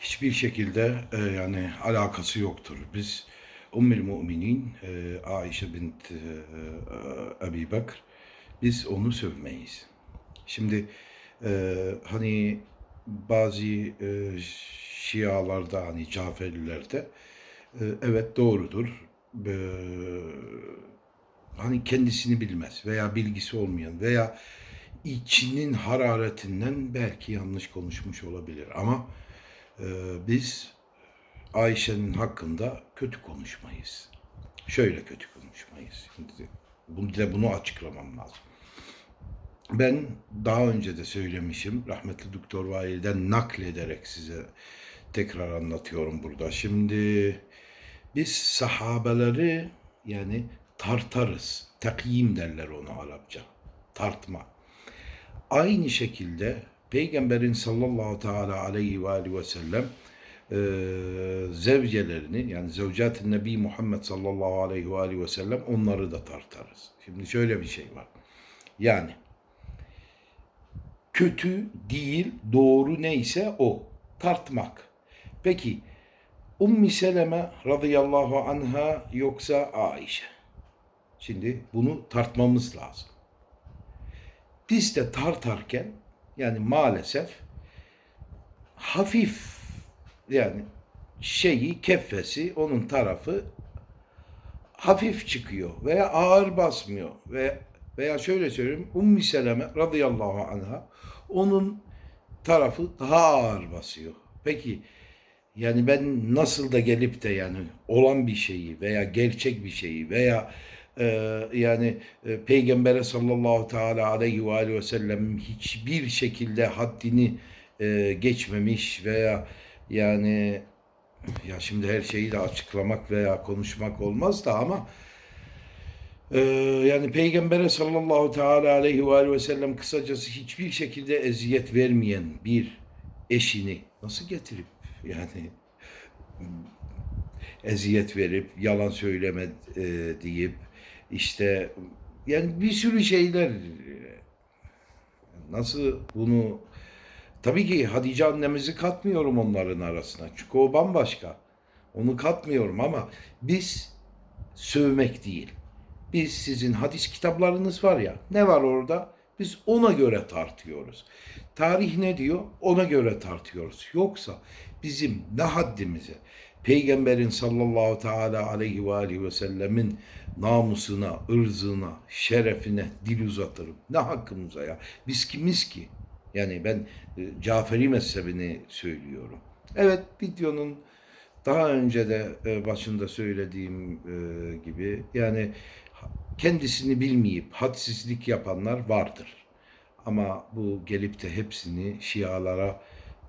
hiçbir şekilde e, yani alakası yoktur. Biz Ummul Müminin e, Aişe bint e, e, Ebi Bekr biz onu sövmeyiz. Şimdi e, hani bazı e, Şialarda hani Caferilerde e, evet doğrudur. E, hani kendisini bilmez veya bilgisi olmayan veya içinin hararetinden belki yanlış konuşmuş olabilir ama biz Ayşe'nin hakkında kötü konuşmayız. Şöyle kötü konuşmayız. Şimdi bunu de bunu açıklamam lazım. Ben daha önce de söylemişim. Rahmetli Doktor Vail'den naklederek size tekrar anlatıyorum burada. Şimdi biz sahabeleri yani tartarız. Takyim derler onu Arapça. Tartma. Aynı şekilde Peygamberin sallallahu teala aleyhi ve aleyhi ve sellem e, zevcelerini yani zevcat-ı Nebi Muhammed sallallahu aleyhi ve aleyhi ve sellem onları da tartarız. Şimdi şöyle bir şey var. Yani kötü değil, doğru neyse o. Tartmak. Peki Ummi Seleme radıyallahu anha yoksa Aişe? Şimdi bunu tartmamız lazım. Biz de tartarken yani maalesef hafif yani şeyi keffesi onun tarafı hafif çıkıyor veya ağır basmıyor ve veya şöyle söyleyeyim Ummi Seleme radıyallahu anha onun tarafı daha ağır basıyor. Peki yani ben nasıl da gelip de yani olan bir şeyi veya gerçek bir şeyi veya e, yani e, Peygamber'e sallallahu teala aleyhi ve aleyhi ve sellem hiçbir şekilde haddini e, geçmemiş veya yani ya şimdi her şeyi de açıklamak veya konuşmak olmaz da ama ee, yani Peygamber'e sallallahu teala aleyhi ve aleyhi ve sellem kısacası hiçbir şekilde eziyet vermeyen bir eşini nasıl getirip yani eziyet verip yalan söyleme e, deyip işte yani bir sürü şeyler nasıl bunu tabii ki Hatice annemizi katmıyorum onların arasına çünkü o bambaşka onu katmıyorum ama biz sövmek değil biz sizin hadis kitaplarınız var ya ne var orada? Biz ona göre tartıyoruz. Tarih ne diyor? Ona göre tartıyoruz. Yoksa bizim ne haddimize Peygamberin sallallahu teala aleyhi ve aleyhi ve sellemin namusuna, ırzına, şerefine dil uzatırım. Ne hakkımıza ya? Biz kimiz ki? Yani ben e, Caferi mezhebini söylüyorum. Evet videonun daha önce de e, başında söylediğim e, gibi yani kendisini bilmeyip hadsizlik yapanlar vardır. Ama bu gelip de hepsini Şialara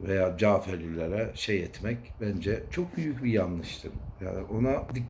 veya Caferilere şey etmek bence çok büyük bir yanlıştır. Yani ona dik